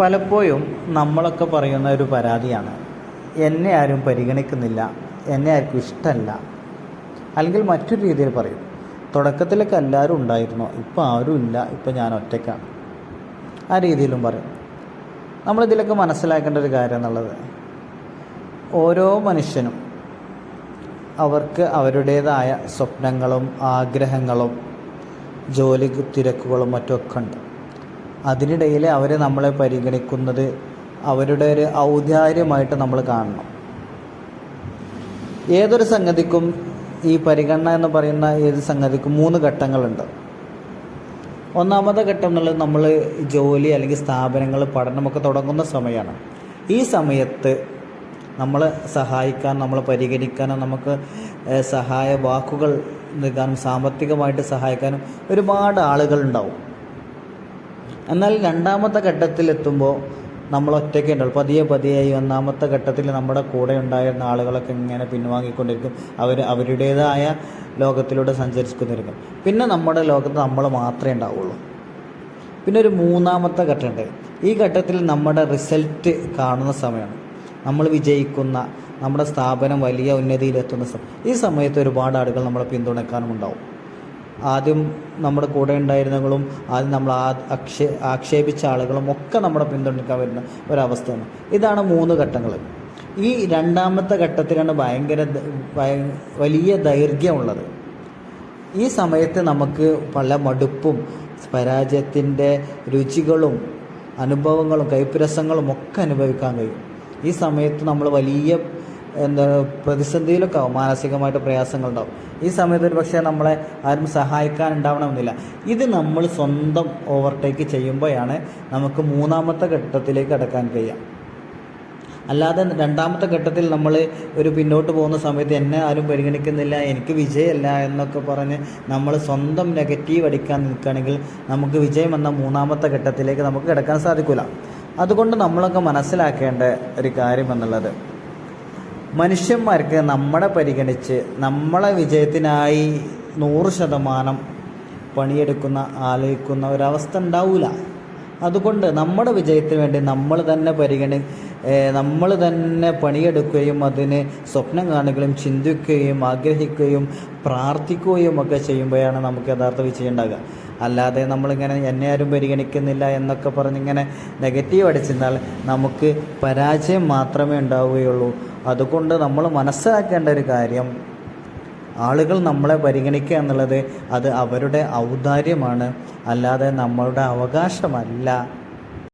പലപ്പോഴും നമ്മളൊക്കെ പറയുന്ന ഒരു പരാതിയാണ്. എന്നെ ആരും പരിഗണിക്കുന്നില്ല എന്നെ ആർക്കും ഇഷ്ടമല്ല അല്ലെങ്കിൽ മറ്റൊരു രീതിയിൽ പറയും തുടക്കത്തിലൊക്കെ എല്ലാവരും ഉണ്ടായിരുന്നു? ഇപ്പോൾ ആരും ഇല്ല ഇപ്പോൾ ഞാൻ ഒറ്റയ്ക്കാണ്. ആ രീതിയിലും പറയും. നമ്മളിതിലൊക്കെ മനസ്സിലാക്കേണ്ട ഒരു കാര്യം എന്നുള്ളത് ഓരോ മനുഷ്യനും അവർക്ക് അവരുടേതായ സ്വപ്നങ്ങളും ആഗ്രഹങ്ങളും ജോലി തിരക്കുകളും മറ്റുമൊക്കെ ഉണ്ട്. അതിനിടയിൽ അവർ നമ്മളെ പരിഗണിക്കുന്നത് അവരുടെ ഒരു ഔദാര്യമായിട്ട് നമ്മൾ കാണണം. ഏതൊരു സംഗതിക്കും ഈ പരിഗണന എന്ന് പറയുന്ന ഏത് സംഗതിക്കും മൂന്ന് ഘട്ടങ്ങളുണ്ട്. ഒന്നാമത്തെ ഘട്ടം എന്നുള്ളത് നമ്മൾ ജോലി അല്ലെങ്കിൽ സ്ഥാപനങ്ങൾ പഠനമൊക്കെ തുടങ്ങുന്ന സമയമാണ്. ഈ സമയത്ത് നമ്മളെ സഹായിക്കാൻ നമ്മളെ പരിഗണിക്കാനും നമുക്ക് സഹായ വാക്കുകൾ നൽകാനും സാമ്പത്തികമായിട്ട് സഹായിക്കാനും ഒരുപാട് ആളുകൾ ഉണ്ടാവും. എന്നാൽ രണ്ടാമത്തെ ഘട്ടത്തിലെത്തുമ്പോൾ നമ്മൾ ഒറ്റയ്ക്ക് ഉണ്ടാവും. പതിയെ പതിയെ ഈ ഒന്നാമത്തെ ഘട്ടത്തിൽ നമ്മുടെ കൂടെ ഉണ്ടായിരുന്ന ആളുകളൊക്കെ ഇങ്ങനെ പിൻവാങ്ങിക്കൊണ്ടിരിക്കും. അവർ അവരുടേതായ ലോകത്തിലൂടെ സഞ്ചരിച്ചുകൊണ്ടിരിക്കും. പിന്നെ നമ്മുടെ ലോകത്ത് നമ്മൾ മാത്രമേ ഉണ്ടാവുള്ളൂ. പിന്നെ ഒരു മൂന്നാമത്തെ ഘട്ടമുണ്ട്. ഈ ഘട്ടത്തിൽ നമ്മുടെ റിസൾട്ട് കാണുന്ന സമയമാണ്. നമ്മൾ വിജയിക്കുന്ന നമ്മുടെ സ്ഥാപനം വലിയ ഉന്നതിയിലെത്തുന്ന സമയം. ഈ സമയത്ത് ഒരുപാട് ആളുകൾ നമ്മളെ പിന്തുണയ്ക്കാനും ഉണ്ടാവും. ആദ്യം നമ്മുടെ കൂടെ ഉണ്ടായിരുന്നവളും ആദ്യം നമ്മൾ ആ അക്ഷേ ആക്ഷേപിച്ച ആളുകളും ഒക്കെ നമ്മളെ പിന്തുണയ്ക്കാൻ വരുന്ന ഒരവസ്ഥയാണ് ഇതാണ് മൂന്ന് ഘട്ടങ്ങൾ. ഈ രണ്ടാമത്തെ ഘട്ടത്തിലാണ് ഭയങ്കര വലിയ ദൈർഘ്യമുള്ളത്. ഈ സമയത്ത് നമുക്ക് പല മടുപ്പും പരാജയത്തിന്റെ രുചികളും അനുഭവങ്ങളും കൈപ്പുരസങ്ങളും ഒക്കെ അനുഭവിക്കാൻ കഴിയും. ഈ സമയത്ത് നമ്മൾ വലിയ എന്താ പ്രതിസന്ധിയിലൊക്കെ ആവും മാനസികമായിട്ട് പ്രയാസങ്ങളുണ്ടാവും. ഈ സമയത്ത് ഒരു പക്ഷേ നമ്മളെ ആരും സഹായിക്കാൻ ഉണ്ടാവണമെന്നില്ല ഇത് നമ്മൾ സ്വന്തം ഓവർടേക്ക് ചെയ്യുമ്പോഴാണ് നമുക്ക് മൂന്നാമത്തെ ഘട്ടത്തിലേക്ക് കടക്കാൻ കഴിയുക. അല്ലാതെ രണ്ടാമത്തെ ഘട്ടത്തിൽ നമ്മൾ ഒരു പിന്നോട്ട് പോകുന്ന സമയത്ത് എന്നെ ആരും പരിഗണിക്കുന്നില്ല എനിക്ക് വിജയമല്ല എന്നൊക്കെ പറഞ്ഞ് നമ്മൾ സ്വന്തം നെഗറ്റീവ് അടിക്കാൻ നിൽക്കുകയാണെങ്കിൽ നമുക്ക് വിജയം എന്ന മൂന്നാമത്തെ ഘട്ടത്തിലേക്ക് നമുക്ക് കിടക്കാൻ സാധിക്കില്ല അതുകൊണ്ട് നമ്മളൊക്കെ മനസ്സിലാക്കേണ്ട ഒരു കാര്യം എന്നുള്ളത് മനുഷ്യന്മാർക്ക് നമ്മളെ പരിഗണിച്ച് നമ്മളെ വിജയത്തിനായി നൂറ് ശതമാനം പണിയെടുക്കുന്ന ആലോചിക്കുന്ന ഒരവസ്ഥ ഉണ്ടാവില്ല അതുകൊണ്ട് നമ്മുടെ വിജയത്തിന് വേണ്ടി നമ്മൾ തന്നെ പരിഗണി നമ്മൾ തന്നെ പണിയെടുക്കുകയും അതിന് സ്വപ്നം കാണുകയും ചിന്തിക്കുകയും ആഗ്രഹിക്കുകയും പ്രാർത്ഥിക്കുകയും ഒക്കെ ചെയ്യുമ്പോഴാണ് നമുക്ക് യഥാർത്ഥ വിജയം ഉണ്ടാകുക അല്ലാതെ നമ്മളിങ്ങനെ എന്നെ ആരും പരിഗണിക്കുന്നില്ല എന്നൊക്കെ പറഞ്ഞിങ്ങനെ നെഗറ്റീവ് അടിച്ചിരുന്നാൽ നമുക്ക് പരാജയം മാത്രമേ ഉണ്ടാവുകയുള്ളൂ. അതുകൊണ്ട് നമ്മൾ മനസ്സിലാക്കേണ്ട ഒരു കാര്യം ആളുകൾ നമ്മളെ പരിഗണിക്കുക എന്നുള്ളത് അത് അവരുടെ ഔദാര്യമാണ്. അല്ലാതെ നമ്മളുടെ അവകാശമല്ല.